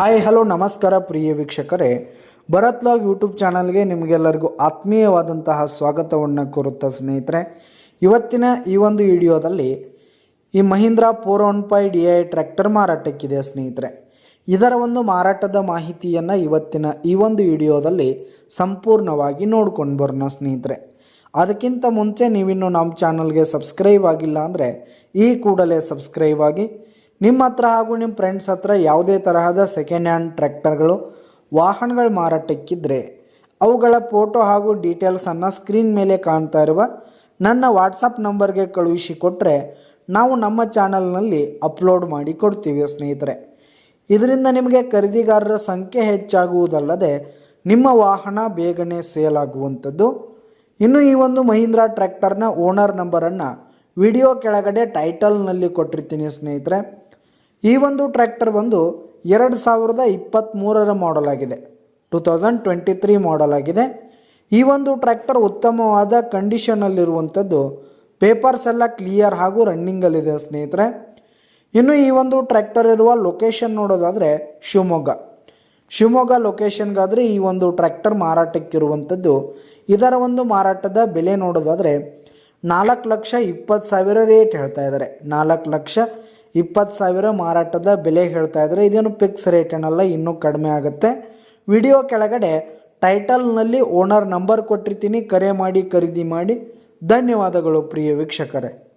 Hi, hello, ನಮಸ್ಕಾರ ಪ್ರಿಯ ವೀಕ್ಷಕರೇ. Bharat log YouTube ಚಾನಲ್ಗೆ ನಿಮಗೆಲ್ಲರಿಗೂ ಆತ್ಮೀಯವಾದಂತಹ ಸ್ವಾಗತವನ್ನು ಕೋರುತ್ತಾ ಸ್ನೇಹಿತರೆ. ಇವತ್ತಿನ ಈ ಒಂದು ವಿಡಿಯೋದಲ್ಲಿ ಈ Mahindra four one five D I tractor ಮಾರಾಟಕ್ಕಿದೆ ಸ್ನೇಹಿತರೆ. ಇದರ ಒಂದು ಮಾರಾಟದ ಮಾಹಿತಿಯನ್ನು ಇವತ್ತಿನ ಈ ಒಂದು ವಿಡಿಯೋದಲ್ಲಿ ಸಂಪೂರ್ಣವಾಗಿ ನೋಡ್ಕೊಂಡು ಬರೋಣ ಸ್ನೇಹಿತರೆ. ಅದಕ್ಕಿಂತ ಮುಂಚೆ ನೀವಿನ್ನು ನಮ್ಮ ಚಾನಲ್ಗೆ ಸಬ್ಸ್ಕ್ರೈಬ್ ಆಗಿಲ್ಲ ಅಂದರೆ ಈ ಕೂಡಲೇ ಸಬ್ಸ್ಕ್ರೈಬ್ ಆಗಿ ನಿಮ್ಮ ಹತ್ರ ಹಾಗೂ ನಿಮ್ಮ ಫ್ರೆಂಡ್ಸ್ ಹತ್ರ ಯಾವುದೇ ತರಹದ ಸೆಕೆಂಡ್ ಹ್ಯಾಂಡ್ ಟ್ರ್ಯಾಕ್ಟರ್ಗಳು ವಾಹನಗಳು ಮಾರಾಟಕ್ಕಿದ್ರೆ ಅವುಗಳ ಫೋಟೋ ಹಾಗೂ ಡೀಟೇಲ್ಸನ್ನು ಸ್ಕ್ರೀನ್ ಮೇಲೆ ಕಾಣ್ತಾ ಇರುವ ನನ್ನ ವಾಟ್ಸಪ್ ನಂಬರ್ಗೆ ಕಳುಹಿಸಿ ಕೊಟ್ಟರೆ ನಾವು ನಮ್ಮ ಚಾನಲ್ನಲ್ಲಿ ಅಪ್ಲೋಡ್ ಮಾಡಿ ಕೊಡ್ತೀವಿ ಸ್ನೇಹಿತರೆ. ಇದರಿಂದ ನಿಮಗೆ ಖರೀದಿಗಾರರ ಸಂಖ್ಯೆ ಹೆಚ್ಚಾಗುವುದಲ್ಲದೆ ನಿಮ್ಮ ವಾಹನ ಬೇಗನೆ ಸೇಲ್ ಆಗುವಂಥದ್ದು. ಇನ್ನು ಈ ಒಂದು ಮಹೀಂದ್ರಾ ಟ್ರ್ಯಾಕ್ಟರ್ನ ಓನರ್ ನಂಬರನ್ನು ವಿಡಿಯೋ ಕೆಳಗಡೆ ಟೈಟಲ್ನಲ್ಲಿ ಕೊಟ್ಟಿರ್ತೀನಿ ಸ್ನೇಹಿತರೆ. ಈ ಒಂದು ಟ್ರ್ಯಾಕ್ಟರ್ ಬಂದು ಎರಡು ಸಾವಿರದ ಇಪ್ಪತ್ತ್ಮೂರರ ಮಾಡಲ್ ಆಗಿದೆ. Two thousand twenty three model ಆಗಿದೆ. ಈ ಒಂದು ಟ್ರ್ಯಾಕ್ಟರ್ ಉತ್ತಮವಾದ ಕಂಡೀಷನಲ್ಲಿರುವಂಥದ್ದು ಪೇಪರ್ಸ್ ಎಲ್ಲ ಕ್ಲಿಯರ್ ಹಾಗೂ ರನ್ನಿಂಗಲ್ಲಿದೆ ಸ್ನೇಹಿತರೆ. ಇನ್ನು ಈ ಒಂದು ಟ್ರ್ಯಾಕ್ಟರ್ ಇರುವ ಲೊಕೇಶನ್ ನೋಡೋದಾದರೆ ಶಿವಮೊಗ್ಗ. ಶಿವಮೊಗ್ಗ ಲೊಕೇಶನ್ಗಾದರೆ ಈ ಒಂದು ಟ್ರ್ಯಾಕ್ಟರ್ ಮಾರಾಟಕ್ಕಿರುವಂಥದ್ದು. ಇದರ ಒಂದು ಮಾರಾಟದ ಬೆಲೆ ನೋಡೋದಾದರೆ ನಾಲ್ಕು ಲಕ್ಷ ಇಪ್ಪತ್ತು ಸಾವಿರ ರೇಟ್ ಹೇಳ್ತಾ ಇದ್ದಾರೆ. ನಾಲ್ಕು ಲಕ್ಷ ಇಪ್ಪತ್ತು ಸಾವಿರ ಮಾರಾಟದ ಬೆಲೆ ಹೇಳ್ತಾ ಇದ್ದಾರೆ. ಇದೇನು ಫಿಕ್ಸ್ ರೇಟ್ ಏನಲ್ಲ, ಇನ್ನೂ ಕಡಿಮೆ ಆಗುತ್ತೆ. ವಿಡಿಯೋ ಕೆಳಗಡೆ ಟೈಟಲ್ನಲ್ಲಿ ಓನರ್ ನಂಬರ್ ಕೊಟ್ಟಿರ್ತೀನಿ, ಕರೆ ಮಾಡಿ, ಖರೀದಿ ಮಾಡಿ. ಧನ್ಯವಾದಗಳು ಪ್ರಿಯ ವೀಕ್ಷಕರೇ.